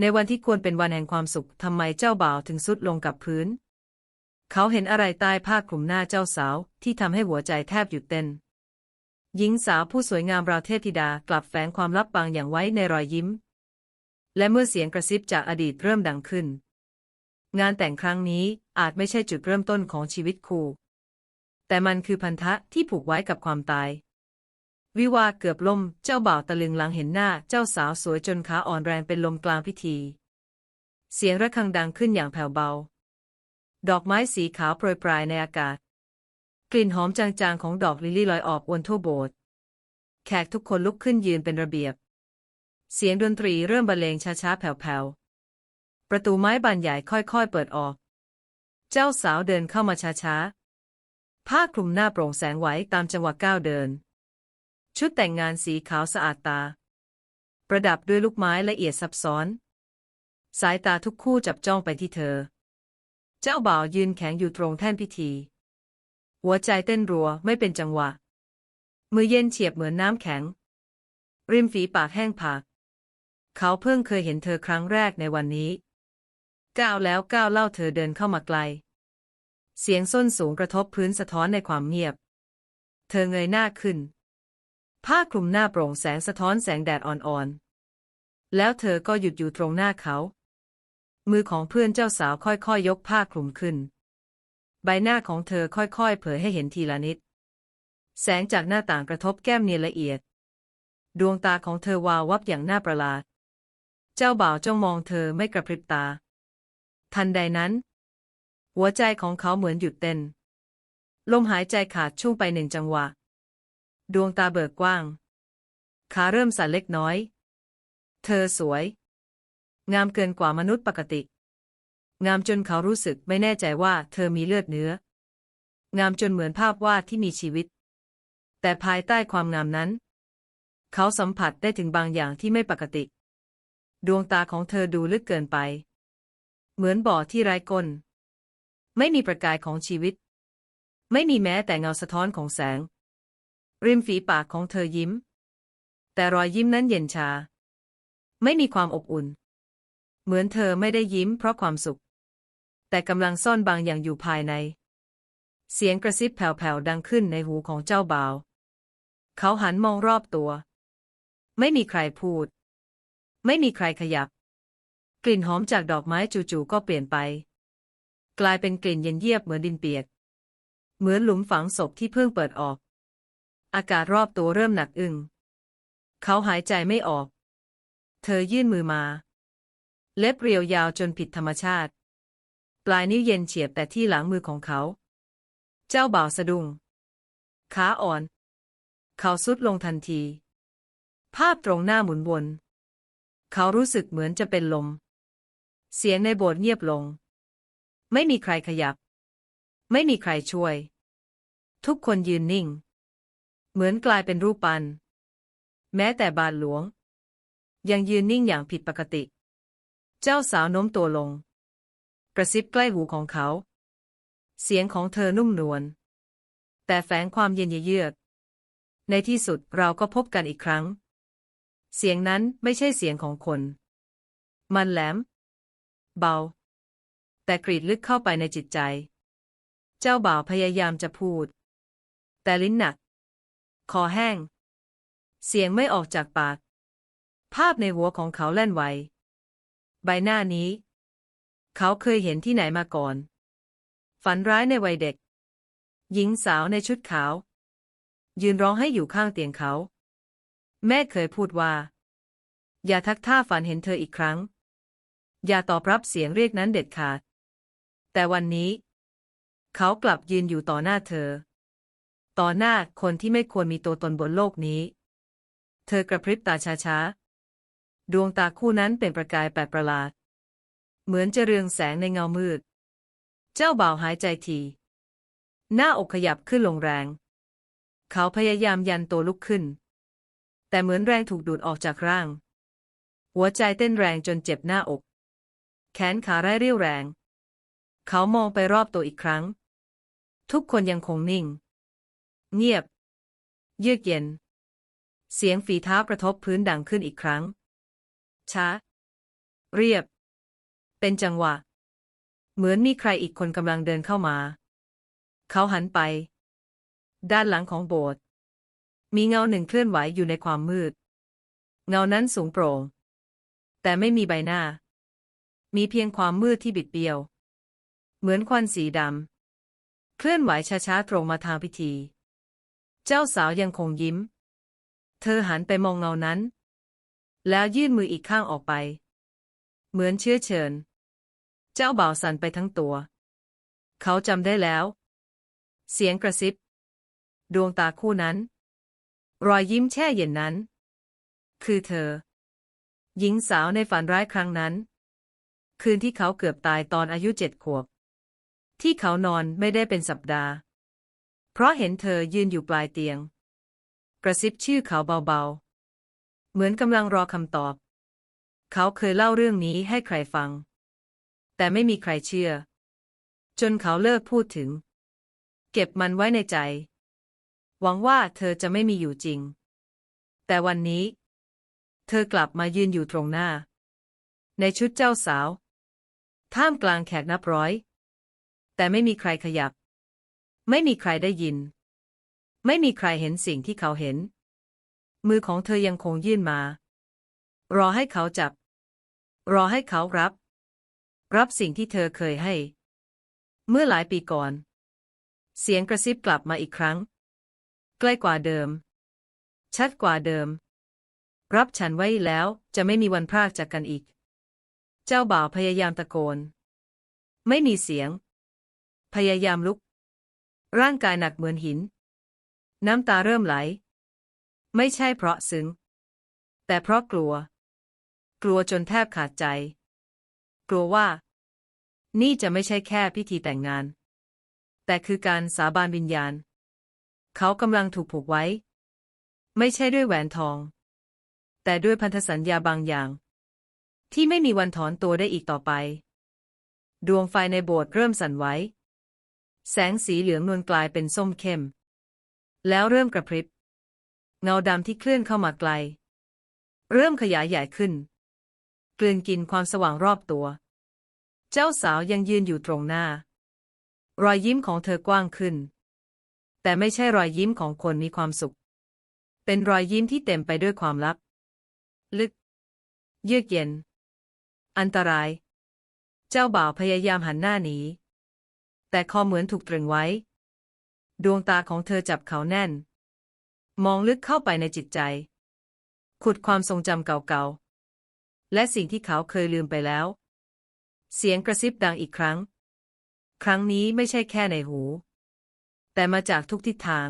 ในวันที่ควรเป็นวันแห่งความสุขทำไมเจ้าบ่าวถึงสุดลงกับพื้น เขาเห็นอะไรใต้ผ้าคลุมหน้าเจ้าสาวที่ทำให้หัวใจแทบหยุดเต้น หญิงสาวผู้สวยงามราวเทพธิดากลับแฝงความลับบางอย่างไว้ในรอยยิ้ม และเมื่อเสียงกระซิบจากอดีตเริ่มดังขึ้น งานแต่งครั้งนี้อาจไม่ใช่จุดเริ่มต้นของชีวิตคู่ แต่มันคือพันธะที่ผูกไว้กับความตาย วิวาเกือบล่ม เจ้าบ่าวตะลึงหลังเห็นหน้า เจ้าสาวสวยจนขาอ่อนแรงเป็นลมกลางพิธี เสียงระฆังดังขึ้นอย่างแผ่วเบา ดอกไม้สีขาวโปรยปลายในอากาศ กลิ่นหอมจางๆของดอกลิลลี่ลอยออกวนทั่วโบสถ์ แขกทุกคนลุกขึ้นยืนเป็นระเบียบ เสียงดนตรีเริ่มบรรเลงช้าๆแผ่วๆ ประตูไม้บานใหญ่ค่อยๆ เปิดออก เจ้าสาวเดินเข้ามาช้าๆ ผ้าคลุมหน้าโปร่งแสงไหวตามจังหวะก้าวเดิน ชุดแต่งงานสีขาวสะอาดตา ประดับด้วยลูกไม้ละเอียดซับซ้อน สายตาทุกคู่จับจ้องไปที่เธอ เจ้าบ่าวยืนแข็งอยู่ตรงแท่นพิธี หัวใจเต้นรัวไม่เป็นจังหวะ มือเย็นเฉียบเหมือนน้ำแข็ง ริมฝีปากแห้งผาก เขาเพิ่งเคยเห็นเธอครั้งแรกในวันนี้ ก้าวแล้วก้าวเล่าเธอเดินเข้ามาไกล เสียงส้นสูงกระทบพื้นสะท้อนในความเงียบ เธอเงยหน้าขึ้น ผ้าคลุมหน้าโปร่งแสงสะท้อนแสงแดดอ่อนๆ แล้วเธอก็หยุดอยู่ตรงหน้าเขา มือของเพื่อนเจ้าสาวค่อยๆยยกผ้าคลุมขึ้น ใบหน้าของเธอค่อยๆ เผยให้เห็นทีละนิด แสงจากหน้าต่างกระทบแก้มเนียนละเอียด ดวงตาของเธอวาววับอย่างน่าประหลาด เจ้าบ่าวจ้องมองเธอไม่กระพริบตา ทันใดนั้น หัวใจของเขาเหมือนหยุดเต้น ลมหายใจขาดช่วงไปหนึ่งจังหวะ ดวงตาเบิกกว้าง ขาเริ่มสั่นเล็กน้อย เธอสวย งามเกินกว่ามนุษย์ปกติ งามจนเขารู้สึกไม่แน่ใจว่าเธอมีเลือดเนื้อ งามจนเหมือนภาพวาดที่มีชีวิต แต่ภายใต้ความงามนั้น เขาสัมผัสได้ถึงบางอย่างที่ไม่ปกติ ดวงตาของเธอดูลึกเกินไป เหมือนบ่อที่ไร้ก้น ไม่มีประกายของชีวิต ไม่มีแม้แต่เงาสะท้อนของแสง ริมฝีปากของเธอยิ้ม แต่รอยยิ้มนั้นเย็นชา ไม่มีความอบอุ่น เหมือนเธอไม่ได้ยิ้มเพราะความสุข แต่กำลังซ่อนบางอย่างอยู่ภายใน เสียงกระซิบแผ่วๆดังขึ้นในหูของเจ้าบ่าว เขาหันมองรอบตัว ไม่มีใครพูด ไม่มีใครขยับ กลิ่นหอมจากดอกไม้จู่ๆก็เปลี่ยนไป กลายเป็นกลิ่นเย็นเยียบเหมือนดินเปียก เหมือนหลุมฝังศพที่เพิ่งเปิดออก อากาศรอบตัวเริ่มหนักอึ้งเขาหายใจไม่ออก เธอยื่นมือมา เล็บเรียวยาวจนผิดธรรมชาติ ปลายนิ้วเย็นเฉียบแต่ที่หลังมือของเขา เจ้าบ่าวสะดุ้งขาอ่อน เขาสุดลงทันที ภาพตรงหน้าหมุนวน เขารู้สึกเหมือนจะเป็นลม เสียงในโบสถ์เงียบลง ไม่มีใครขยับ ไม่มีใครช่วย ทุกคนยืนนิ่ง เหมือนกลายเป็นรูปปั้นแม้แต่บาทหลวง ยังยืนนิ่งอย่างผิดปกติ เจ้าสาวโน้มตัวลง กระซิบใกล้หูของเขา เสียงของเธอนุ่มนวลแต่แฝงความเย็นเยือก ในที่สุดเราก็พบกันอีกครั้ง เสียงนั้นไม่ใช่เสียงของคน มันแหลม เบา แต่กรีดลึกเข้าไปในจิตใจ เจ้าบ่าวพยายามจะพูด แต่ลิ้นหนัก คอแห้ง เสียงไม่ออกจากปาก ภาพในหัวของเขาแล่นไว ใบหน้านี้ เขาเคยเห็นที่ไหนมาก่อน ฝันร้ายในวัยเด็ก หญิงสาวในชุดขาว ยืนร้องให้อยู่ข้างเตียงเขา แม่เคยพูดว่า อย่าทักท่าฝันเห็นเธออีกครั้ง อย่าตอบรับเสียงเรียกนั้นเด็ดขาด แต่วันนี้ เขากลับยืนอยู่ต่อหน้าเธอ ต่อหน้าคนที่ไม่ควรมีตัวตนบนโลกนี้ เธอกระพริบตาช้าๆ ดวงตาคู่นั้นเป็นประกายแปลกประหลาด เหมือนจะเรืองแสงในเงามืด เจ้าบ่าวหายใจที หน้าอกขยับขึ้นลงแรง เขาพยายามยันตัวลุกขึ้น แต่เหมือนแรงถูกดูดออกจากร่าง หัวใจเต้นแรงจนเจ็บหน้าอก แขนขาไร้เรี่ยวแรง เขามองไปรอบตัวอีกครั้ง ทุกคนยังคงนิ่ง เงียบ เยือกเย็น เสียงฝีเท้ากระทบพื้นดังขึ้นอีกครั้ง ช้า เรียบ เป็นจังหวะ เหมือนมีใครอีกคนกำลังเดินเข้ามา เขาหันไป ด้านหลังของโบสถ์มีเงาหนึ่งเคลื่อนไหวอยู่ในความมืด เงานั้นสูงโปร่ง แต่ไม่มีใบหน้า มีเพียงความมืดที่บิดเบี้ยว เหมือนควันสีดำ เคลื่อนไหวช้าๆตรงมาทางพิธี เจ้าสาวยังคงยิ้ม เธอหันไปมองเงานั้น แล้วยื่นมืออีกข้างออกไป เหมือนเชื้อเชิญ เจ้าบ่าวสั่นไปทั้งตัว เขาจำได้แล้ว เสียงกระซิบ ดวงตาคู่นั้น รอยยิ้มแช่เย็นนั้น คือเธอ หญิงสาวในฝันร้ายครั้งนั้น คืนที่เขาเกือบตายตอนอายุเจ็ดขวบ ที่เขานอนไม่ได้เป็นสัปดาห์ เพราะเห็นเธอยืนอยู่ปลายเตียง กระซิบชื่อเขาเบาๆ เหมือนกำลังรอคำตอบ เขาเคยเล่าเรื่องนี้ให้ใครฟัง แต่ไม่มีใครเชื่อ จนเขาเลิกพูดถึง เก็บมันไว้ในใจ หวังว่าเธอจะไม่มีอยู่จริง แต่วันนี้ เธอกลับมายืนอยู่ตรงหน้า ในชุดเจ้าสาว ท่ามกลางแขกนับร้อย แต่ไม่มีใครขยับ ไม่มีใครได้ยิน ไม่มีใครเห็นสิ่งที่เขาเห็น มือของเธอยังคงยื่นมา รอให้เขาจับ รอให้เขารับ รับสิ่งที่เธอเคยให้ เมื่อหลายปีก่อน เสียงกระซิบกลับมาอีกครั้ง ใกล้กว่าเดิม ชัดกว่าเดิม รับฉันไว้แล้วจะไม่มีวันพรากจากกันอีก เจ้าบ่าวพยายามตะโกน ไม่มีเสียง พยายามลุก ร่างกายหนักเหมือนหิน น้ำตาเริ่มไหล ไม่ใช่เพราะซึ้ง แต่เพราะกลัว กลัวจนแทบขาดใจ กลัวว่า นี่จะไม่ใช่แค่พิธีแต่งงาน แต่คือการสาบานวิญญาณ เขากำลังถูกผูกไว้ ไม่ใช่ด้วยแหวนทอง แต่ด้วยพันธสัญญาบางอย่าง ที่ไม่มีวันถอนตัวได้อีกต่อไป ดวงไฟในโบสถ์เริ่มสั่นไหว แสงสีเหลืองนวลกลายเป็นส้มเข้ม แล้วเริ่มกระพริบ เงาดำที่เคลื่อนเข้ามาไกล เริ่มขยายใหญ่ขึ้น กลืนกินความสว่างรอบตัว เจ้าสาวยังยืนอยู่ตรงหน้า รอยยิ้มของเธอกว้างขึ้น แต่ไม่ใช่รอยยิ้มของคนมีความสุข เป็นรอยยิ้มที่เต็มไปด้วยความลับ ลึก เยือกเย็น อันตราย เจ้าบ่าวพยายามหันหน้าหนี แต่คอเหมือนถูกตรึงไว้ ดวงตาของเธอจับเขาแน่น มองลึกเข้าไปในจิตใจ ขุดความทรงจำเก่าๆ และสิ่งที่เขาเคยลืมไปแล้ว เสียงกระซิบดังอีกครั้ง ครั้งนี้ไม่ใช่แค่ในหู แต่มาจากทุกทิศทาง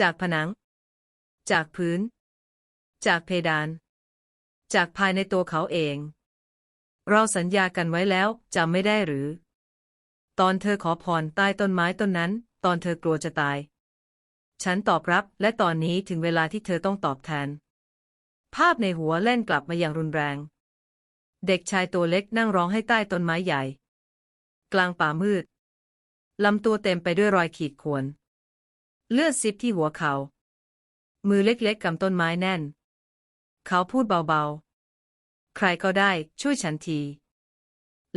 จากผนัง จากพื้น จากเพดาน จากภายในตัวเขาเอง เราสัญญากันไว้แล้วจำไม่ได้หรือ ตอนเธอขอพรใต้ต้นไม้ต้นนั้น ตอนเธอกลัวจะตาย ฉันตอบรับ และตอนนี้ถึงเวลาที่เธอต้องตอบแทน ภาพในหัวเล่นกลับมาอย่างรุนแรง เด็กชายตัวเล็กนั่งร้องให้ใต้ต้นไม้ใหญ่ กลางป่ามืดลำตัวเต็มไปด้วยรอยขีดข่วน เลือดซิบที่หัวเขา มือเล็กๆกำต้นไม้แน่น เขาพูดเบาๆ ใครก็ได้ช่วยฉันที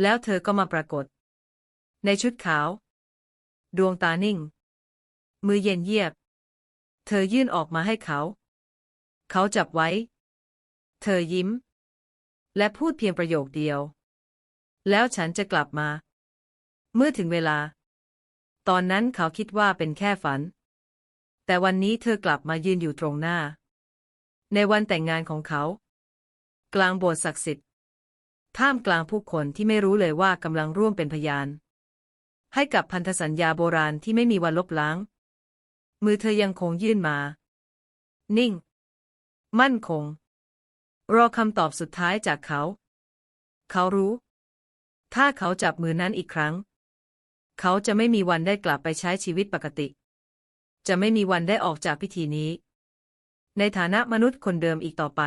แล้วเธอก็มาปรากฏ ในชุดขาว ดวงตานิ่ง มือเย็นเยียบ เธอยื่นออกมาให้เขา เขาจับไว้ เธอยิ้ม และพูดเพียงประโยคเดียว แล้วฉันจะกลับมา เมื่อถึงเวลา ตอนนั้นเขาคิดว่าเป็นแค่ฝัน แต่วันนี้เธอกลับมายืนอยู่ตรงหน้า ในวันแต่งงานของเขา กลางโบสถ์ศักดิ์สิทธิ์ท่ามกลางผู้คนที่ไม่รู้เลยว่ากำลังร่วมเป็นพยาน ให้กับพันธสัญญาโบราณที่ไม่มีวันลบล้าง มือเธอยังคงยื่นมา นิ่ง มั่นคง รอคำตอบสุดท้ายจากเขา เขารู้ ถ้าเขาจับมือนั้นอีกครั้ง เขาจะไม่มีวันได้กลับไปใช้ชีวิตปกติ จะไม่มีวันได้ออกจากพิธีนี้ ในฐานะมนุษย์คนเดิมอีกต่อไป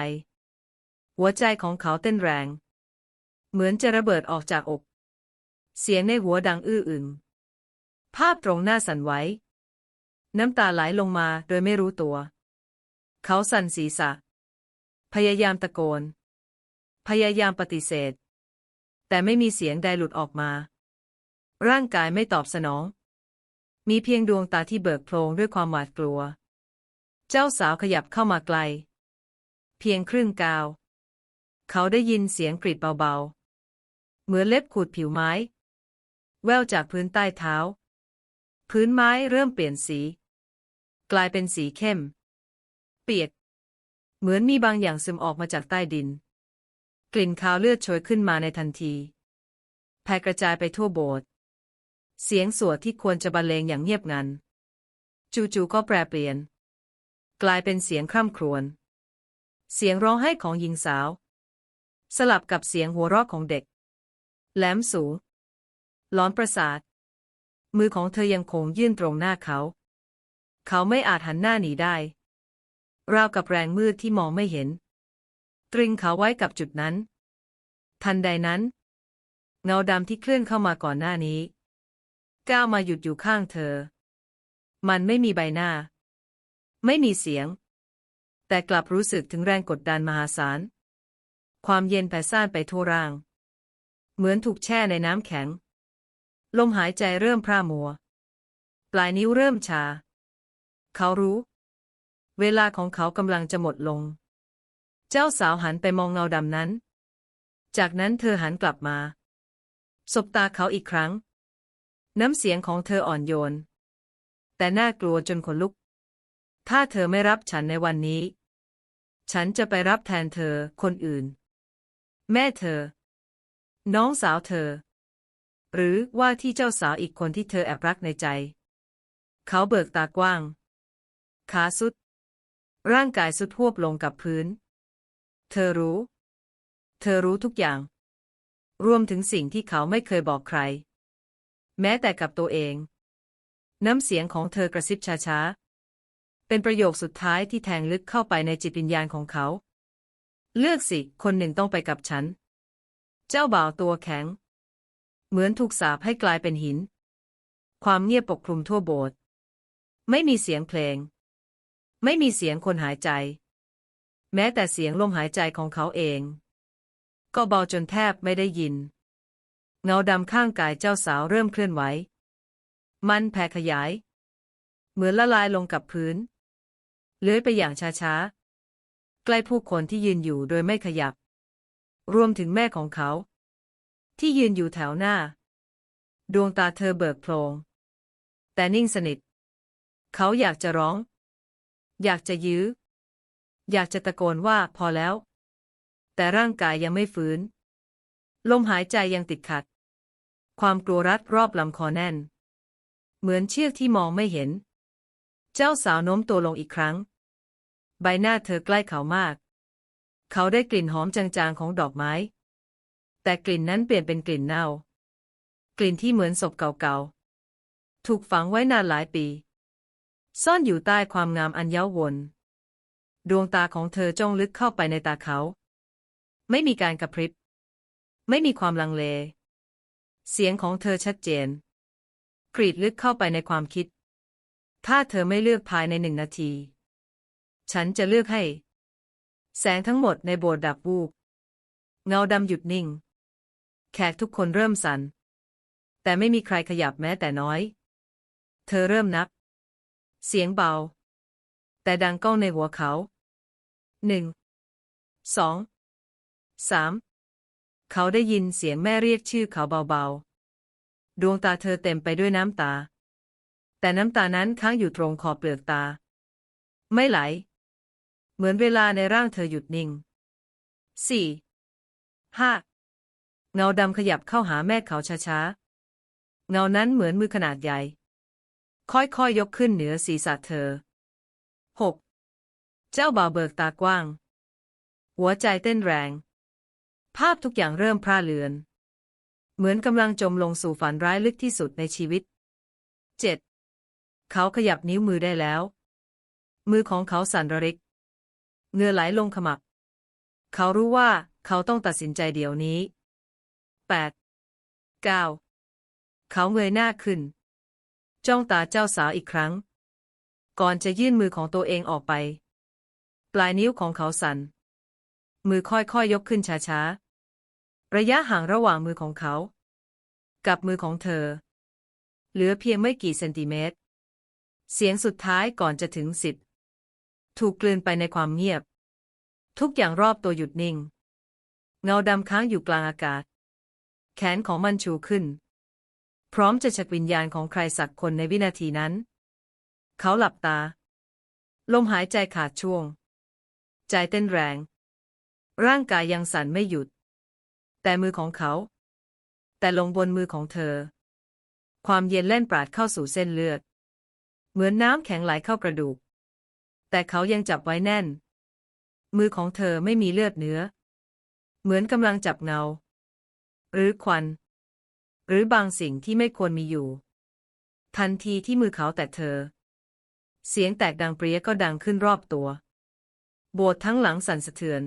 หัวใจของเขาเต้นแรง เหมือนจะระเบิดออกจากอก เสียงในหัวดังอื้ออึง ภาพตรงหน้าสั่นไหว น้ำตาไหลลงมาโดยไม่รู้ตัว เขาสั่นศีรษะ พยายามตะโกน พยายามปฏิเสธ แต่ไม่มีเสียงใดหลุดออกมา ร่างกายไม่ตอบสนอง มีเพียงดวงตาที่เบิกโพลงด้วยความหวาดกลัว เจ้าสาวขยับเข้ามาไกล เพียงครึ่งก้าว เขาได้ยินเสียงกรีดเบาๆเหมือนเล็บขูดผิวไม้ แววจากพื้นใต้เท้า พื้นไม้เริ่มเปลี่ยนสี กลายเป็นสีเข้ม เปียก เหมือนมีบางอย่างซึมออกมาจากใต้ดิน กลิ่นคาวเลือดโชยขึ้นมาในทันทีแผ่กระจายไปทั่วโบสถ์เสียงสวดที่ควรจะบรรเลงอย่างเงียบงัน จู่ๆก็แปรเปลี่ยน กลายเป็นเสียงคร่ำครวญเสียงร้องไห้ของหญิงสาว สลับกับเสียงหัวเราะของเด็ก แหลมสูง ร้อนประสาท มือของเธอยังคงยื่นตรงหน้าเขา เขาไม่อาจหันหน้าหนีได้ ราวกับแรงมืดที่มองไม่เห็น ตรึงเขาไว้กับจุดนั้น ทันใดนั้น เงาดำที่เคลื่อนเข้ามาก่อนหน้านี้ ก้าวมาหยุดอยู่ข้างเธอ มันไม่มีใบหน้า ไม่มีเสียง แต่กลับรู้สึกถึงแรงกดดันมหาศาล ความเย็นแผ่ซ่านไปทั่วร่าง เหมือนถูกแช่ในน้ำแข็ง ลมหายใจเริ่มพร่ามัว ปลายนิ้วเริ่มชา เขารู้ เวลาของเขากำลังจะหมดลง เจ้าสาวหันไปมองเงาดำนั้น จากนั้นเธอหันกลับมา สบตาเขาอีกครั้ง น้ำเสียงของเธออ่อนโยน แต่น่ากลัวจนขนลุก ถ้าเธอไม่รับฉันในวันนี้ ฉันจะไปรับแทนเธอคนอื่น แม่เธอ น้องสาวเธอ หรือว่าที่เจ้าสาวอีกคนที่เธอแอบรักในใจ เขาเบิกตากว้าง ขาสุด ร่างกายสุดหวบลงกับพื้น เธอรู้ เธอรู้ทุกอย่าง รวมถึงสิ่งที่เขาไม่เคยบอกใคร แม้แต่กับตัวเอง น้ำเสียงของเธอกระซิบช้าๆ เป็นประโยคสุดท้ายที่แทงลึกเข้าไปในจิตวิญญาณของเขา เลือกสิ คนหนึ่งต้องไปกับฉัน เจ้าบ่าวตัวแข็ง เหมือนถูกสาปให้กลายเป็นหิน ความเงียบปกคลุมทั่วโบสถ์ไม่มีเสียงเพลง ไม่มีเสียงคนหายใจ แม้แต่เสียงลมหายใจของเขาเอง ก็เบาจนแทบไม่ได้ยิน เงาดำข้างกายเจ้าสาวเริ่มเคลื่อนไหว มันแผ่ขยาย เหมือนละลายลงกับพื้น เลื้อยไปอย่างช้าๆ ใกล้ผู้คนที่ยืนอยู่โดยไม่ขยับ รวมถึงแม่ของเขา ที่ยืนอยู่แถวหน้า ดวงตาเธอเบิกโพลงแต่นิ่งสนิท เขาอยากจะร้อง อยากจะยื้อ อยากจะตะโกนว่าพอแล้ว แต่ร่างกายยังไม่ฟื้น ลมหายใจยังติดขัด ความกลัวรัดรอบลำคอแน่น เหมือนเชือกที่มองไม่เห็น เจ้าสาวโน้มตัวลงอีกครั้ง ใบหน้าเธอใกล้เขามาก เขาได้กลิ่นหอมจางๆของดอกไม้ แต่กลิ่นนั้นเปลี่ยนเป็นกลิ่นเน่า กลิ่นที่เหมือนศพเก่าๆ ถูกฝังไว้นานหลายปี ซ่อนอยู่ใต้ความงามอันเย้าวนดวงตาของเธอจ้องลึกเข้าไปในตาเขา ไม่มีการกระพริบ ไม่มีความลังเล เสียงของเธอชัดเจน กรีดลึกเข้าไปในความคิด ถ้าเธอไม่เลือกภายในหนึ่งนาที ฉันจะเลือกให้ แสงทั้งหมดในโบสถ์ดับวูบ เงาดำหยุดนิ่ง แขกทุกคนเริ่มสัน่น แต่ไม่มีใครขยับแม้แต่น้อย เธอเริ่มนับ เสียงเบา แต่ดังก้องในหัวเขา หนึ่ง สอง สาม เขาได้ยินเสียงแม่เรียกชื่อเขาเบาๆ ดวงตาเธอเต็มไปด้วยน้ำตา แต่น้ำตานั้นค้างอยู่ตรงขอบเปลือกตา ไม่ไหล เหมือนเวลาในร่างเธอหยุดนิ่งสี่ห้า เงาดำขยับเข้าหาแม่เขาช้าๆ เงานั้นเหมือนมือขนาดใหญ่ ค่อยๆยยกขึ้นเหนือศีรษะเธอหกเจ้าบ่าวเบิกตากว้าง หัวใจเต้นแรง ภาพทุกอย่างเริ่มพร่าเลือน เหมือนกำลังจมลงสู่ฝันร้ายลึกที่สุดในชีวิตเจ็ดเขาขยับนิ้วมือได้แล้ว มือของเขาสั่นระริกเงื่อไหลลงขมับ เขารู้ว่าเขาต้องตัดสินใจเดี๋ยวนี้ แปดเก้าเขาเงยหน้าขึ้น จ้องตาเจ้าสาวอีกครั้ง ก่อนจะยื่นมือของตัวเองออกไป ปลายนิ้วของเขาสัน่น มือค่อยๆยยกขึ้นช้าๆ ระยะห่างระหว่างมือของเขา กับมือของเธอ เหลือเพียงไม่กี่เซนติเมตร เสียงสุดท้ายก่อนจะถึงสิบถูกกลืนไปในความเงียบ ทุกอย่างรอบตัวหยุดนิ่ง เงาดำค้างอยู่กลางอากาศ แขนของมันชูขึ้น พร้อมจะชักวิญญาณของใครสักคนในวินาทีนั้น เขาหลับตา ลมหายใจขาดช่วง ใจเต้นแรง ร่างกายยังสั่นไม่หยุด แต่มือของเขา แต่ลงบนมือของเธอ ความเย็นเล่นปราดเข้าสู่เส้นเลือด เหมือนน้ำแข็งไหลเข้ากระดูก แต่เขายังจับไว้แน่น มือของเธอไม่มีเลือดเนื้อ เหมือนกำลังจับเงา หรือควัน หรือบางสิ่งที่ไม่ควรมีอยู่ ทันทีที่มือเขาแตะเธอ เสียงแตกดังเปรี้ยก็ดังขึ้นรอบตัว โบสถ์ทั้งหลังสั่นสะเทือน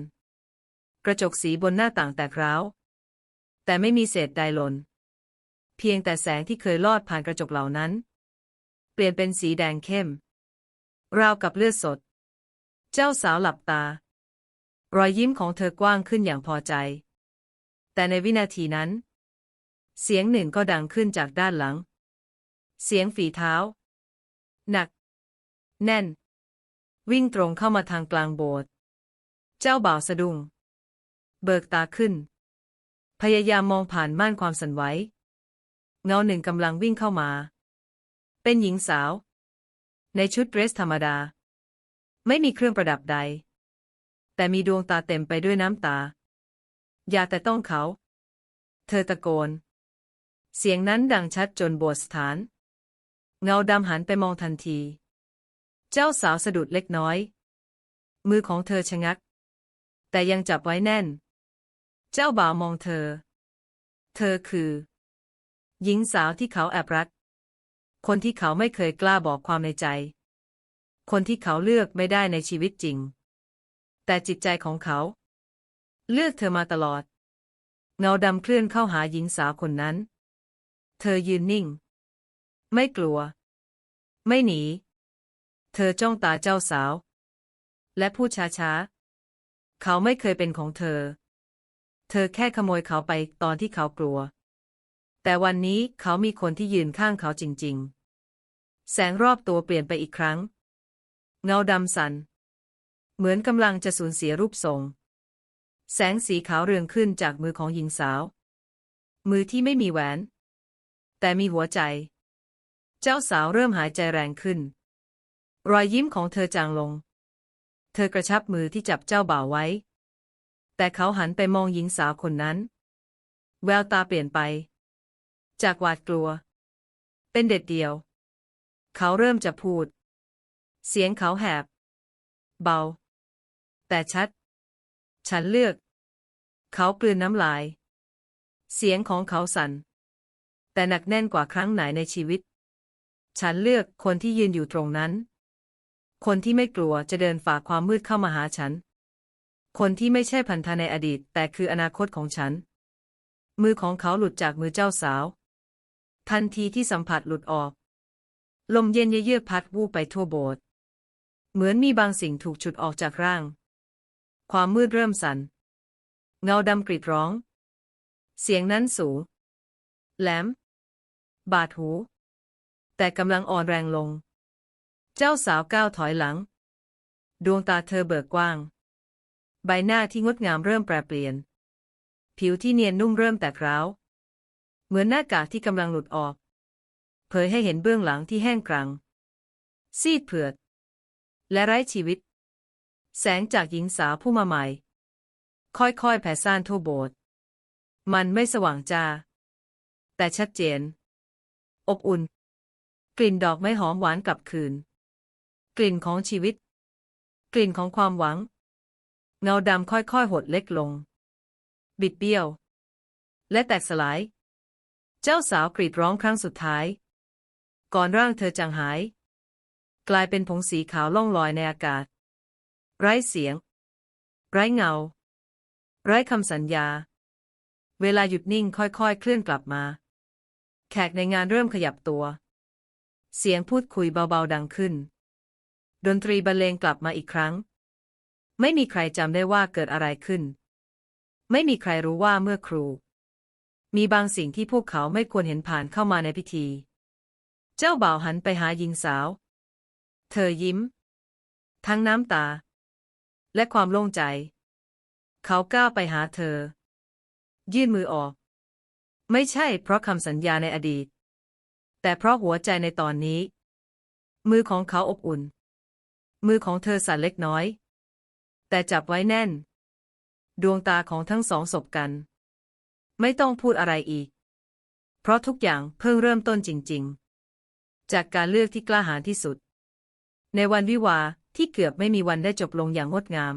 กระจกสีบนหน้าต่างแตกร้าว แต่ไม่มีเศษใดหล่นเพียงแต่แสงที่เคยลอดผ่านกระจกเหล่านั้น เปลี่ยนเป็นสีแดงเข้ม ราวกับเลือดสด เจ้าสาวหลับตา รอยยิ้มของเธอกว้างขึ้นอย่างพอใจ แต่ในวินาทีนั้น เสียงหนึ่งก็ดังขึ้นจากด้านหลัง เสียงฝีเท้า หนัก แน่น วิ่งตรงเข้ามาทางกลางโบสถ์เจ้าบ่าวสะดุ้งเบิกตาขึ้น พยายามมองผ่านม่านความสั่นไหวเงาหนึ่งกำลังวิ่งเข้ามา เป็นหญิงสาว ในชุดเดรสธรรมดา ไม่มีเครื่องประดับใด แต่มีดวงตาเต็มไปด้วยน้ำตา อย่าแต่ต้องเขา เธอตะโกน เสียงนั้นดังชัดจนบสถ์สถาน เงาดำหันไปมองทันที เจ้าสาวสะดุดเล็กน้อย มือของเธอชะงัก แต่ยังจับไว้แน่น เจ้าบ่าวมองเธอ เธอคือ หญิงสาวที่เขาแอบรัก คนที่เขาไม่เคยกล้าบอกความในใจ คนที่เขาเลือกไม่ได้ในชีวิตจริง แต่จิตใจของเขา เลือกเธอมาตลอด เงาดำเคลื่อนเข้าหาหญิงสาวคนนั้น เธอยืนนิ่ง ไม่กลัว ไม่หนี เธอจ้องตาเจ้าสาว และพูดช้าๆ เขาไม่เคยเป็นของเธอ เธอแค่ขโมยเขาไปตอนที่เขากลัว แต่วันนี้เขามีคนที่ยืนข้างเขาจริงๆ แสงรอบตัวเปลี่ยนไปอีกครั้ง เงาดำสัน เหมือนกำลังจะสูญเสียรูปทรง แสงสีขาวเรืองขึ้นจากมือของหญิงสาว มือที่ไม่มีแหวน แต่มีหัวใจ เจ้าสาวเริ่มหายใจแรงขึ้น รอยยิ้มของเธอจางลง เธอกระชับมือที่จับเจ้าบ่าวไว้ แต่เขาหันไปมองหญิงสาวคนนั้น แววตาเปลี่ยนไป จากหวาดกลัว เป็นเด็ดเดียว เขาเริ่มจะพูด เสียงเขาแหบ เบา แต่ชัด ฉันเลือก เขากลืนน้ำลาย เสียงของเขาสั่น แต่หนักแน่นกว่าครั้งไหนในชีวิต ฉันเลือกคนที่ยืนอยู่ตรงนั้น คนที่ไม่กลัวจะเดินฝ่าความมืดเข้ามาหาฉัน คนที่ไม่ใช่พันธะในอดีต แต่คืออนาคตของฉัน มือของเขาหลุดจากมือเจ้าสาว ทันทีที่สัมผัสหลุดออก ลมเย็นเยือกพัดวูบไปทั่วโบสถ์เหมือนมีบางสิ่งถูกฉุดออกจากร่าง ความมืดเริ่มสั่น เงาดำกรีดร้อง เสียงนั้นสูงแหลม บาดหู แต่กำลังอ่อนแรงลง เจ้าสาวก้าวถอยหลัง ดวงตาเธอเบิกกว้าง ใบหน้าที่งดงามเริ่มแปรเปลี่ยน ผิวที่เนียนนุ่มเริ่มแตกร้าว เหมือนหน้ากากที่กำลังหลุดออก เผยให้เห็นเบื้องหลังที่แห้งกรัง ซีดเผือด และไร้ชีวิต แสงจากหญิงสาวผู้มาใหม่ ค่อยๆ แผ่ซ่านทั่วโบสถ์มันไม่สว่างจ้า แต่ชัดเจน อบอุ่น กลิ่นดอกไม้หอมหวานกลับคืน กลิ่นของชีวิต กลิ่นของความหวัง เงาดำค่อยๆ หดเล็กลง บิดเบี้ยว และแตกสลาย เจ้าสาวกรีดร้องครั้งสุดท้าย ก่อนร่างเธอจางหาย กลายเป็นผงสีขาวล่องลอยในอากาศ ไร้เสียง ไร้เงา ไร้คำสัญญา เวลาหยุดนิ่งค่อยๆ เคลื่อนกลับมา แขกในงานเริ่มขยับตัว เสียงพูดคุยเบาๆดังขึ้น ดนตรีบรรเลงกลับมาอีกครั้ง ไม่มีใครจำได้ว่าเกิดอะไรขึ้น ไม่มีใครรู้ว่าเมื่อครู มีบางสิ่งที่พวกเขาไม่ควรเห็นผ่านเข้ามาในพิธี เจ้าบ่าวหันไปหาหญิงสาว เธอยิ้ม ทั้งน้ำตา และความโล่งใจ เขาก้าวไปหาเธอ ยื่นมือออก ไม่ใช่เพราะคำสัญญาในอดีต แต่เพราะหัวใจในตอนนี้ มือของเขาอบอุ่น มือของเธอสั่นเล็กน้อย แต่จับไว้แน่น ดวงตาของทั้งสองสบกัน ไม่ต้องพูดอะไรอีก เพราะทุกอย่างเพิ่งเริ่มต้นจริง ๆ จากการเลือกที่กล้าหาญที่สุด ในวันวิวา ที่เกือบไม่มีวันได้จบลงอย่างงดงาม